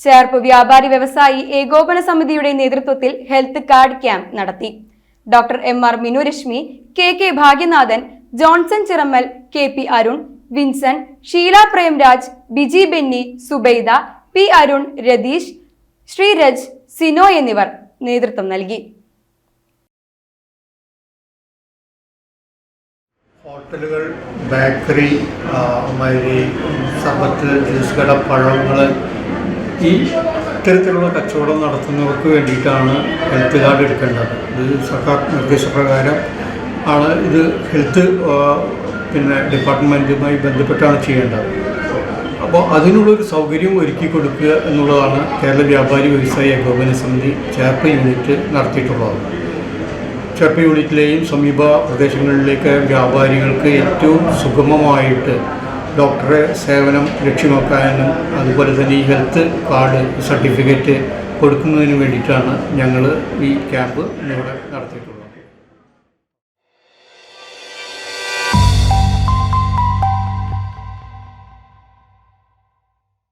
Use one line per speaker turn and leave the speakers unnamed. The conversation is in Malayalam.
ചേർപ്പ് വ്യാപാരി വ്യവസായി ഏകോപന സമിതിയുടെ നേതൃത്വത്തിൽ ഹെൽത്ത് കാർഡ് ക്യാമ്പ് നടത്തി. Doctor M R Minu Reshmi K K Bhagyanathan Johnson Chirammal K P Arun Vinson Sheela Premraj Biji Benny Subaida P Arun Ratheesh Sreeraj Sino എന്നിവർ നേതൃത്വം നൽകി.
ഹോട്ടലുകൾ ബേക്കറി മരി സർബത്ത് ജ്യൂസ് കട പഴങ്ങൾ ഈ ഇത്തരത്തിലുള്ള കച്ചവടം നടത്തുന്നവർക്ക് വേണ്ടിയിട്ടാണ് ഹെൽത്ത് കാർഡ് എടുക്കേണ്ടത്. ഇത് സർക്കാർ നിർദ്ദേശപ്രകാരം ആണ് ഇത് ഹെൽത്ത് പിന്നെ ഡിപ്പാർട്ട്മെന്റുമായി ബന്ധപ്പെട്ടാണ് ചെയ്യേണ്ടത്. അപ്പോൾ അതിനുള്ളൊരു സൗകര്യം ഒരുക്കി കൊടുക്കുക എന്നുള്ളതാണ് കേരള വ്യാപാരി വ്യവസായ ഏകോപന സമിതി ചേർപ്പ് യൂണിറ്റ് നടത്തിയിട്ടുള്ളത്. ചേർപ്പ് യൂണിറ്റിലെയും സമീപ പ്രദേശങ്ങളിലേക്ക് വ്യാപാരികൾക്ക് ഏറ്റവും സുഗമമായിട്ട് ഡോക്ടറെ സേവനം ലക്ഷ്യമാക്കാനും അതുപോലെ തന്നെ ഈ ഹെൽത്ത് കാർഡ് സർട്ടിഫിക്കറ്റ് കൊടുക്കുന്നതിന് വേണ്ടിയിട്ടാണ് ഞങ്ങൾ ഈ ക്യാമ്പ് ഇവിടെ നടത്തിയിട്ടുള്ളത്.